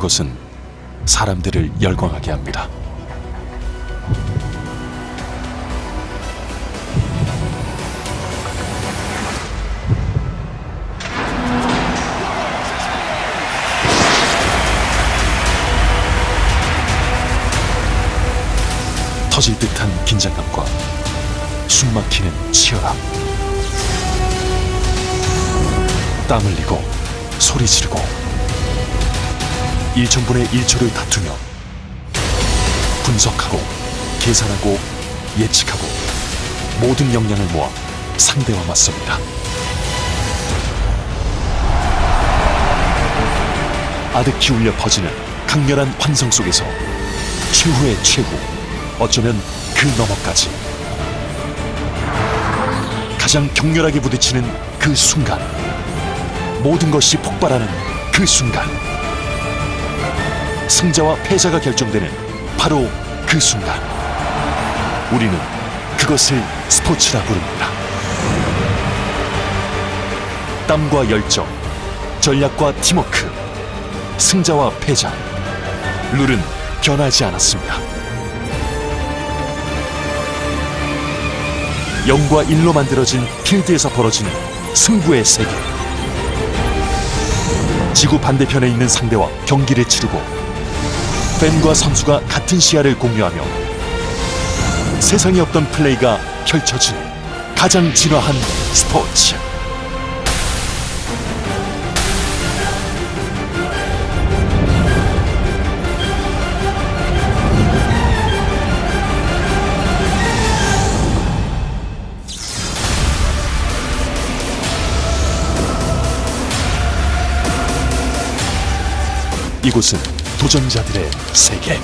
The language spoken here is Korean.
그것은 사람들을 열광하게 합니다. 터질 듯한 긴장감과 숨막히는 치열함. 땀 흘리고 소리 지르고 1천분의 1초를 다투며 분석하고 계산하고 예측하고 모든 역량을 모아 상대와 맞섭니다. 아득히 울려 퍼지는 강렬한 환성 속에서 최후의 최후, 어쩌면 그 너머까지 가장 격렬하게 부딪히는 그 순간, 모든 것이 폭발하는 그 순간, 승자와 패자가 결정되는 바로 그 순간, 우리는 그것을 스포츠라 부릅니다. 땀과 열정, 전략과 팀워크, 승자와 패자, 룰은 변하지 않았습니다. 영과 일로 만들어진 필드에서 벌어지는 승부의 세계. 지구 반대편에 있는 상대와 경기를 치르고 팬과 선수가 같은 시야를 공유하며 세상에 없던 플레이가 펼쳐진 가장 진화한 스포츠. 이곳은 도전자들의 세계.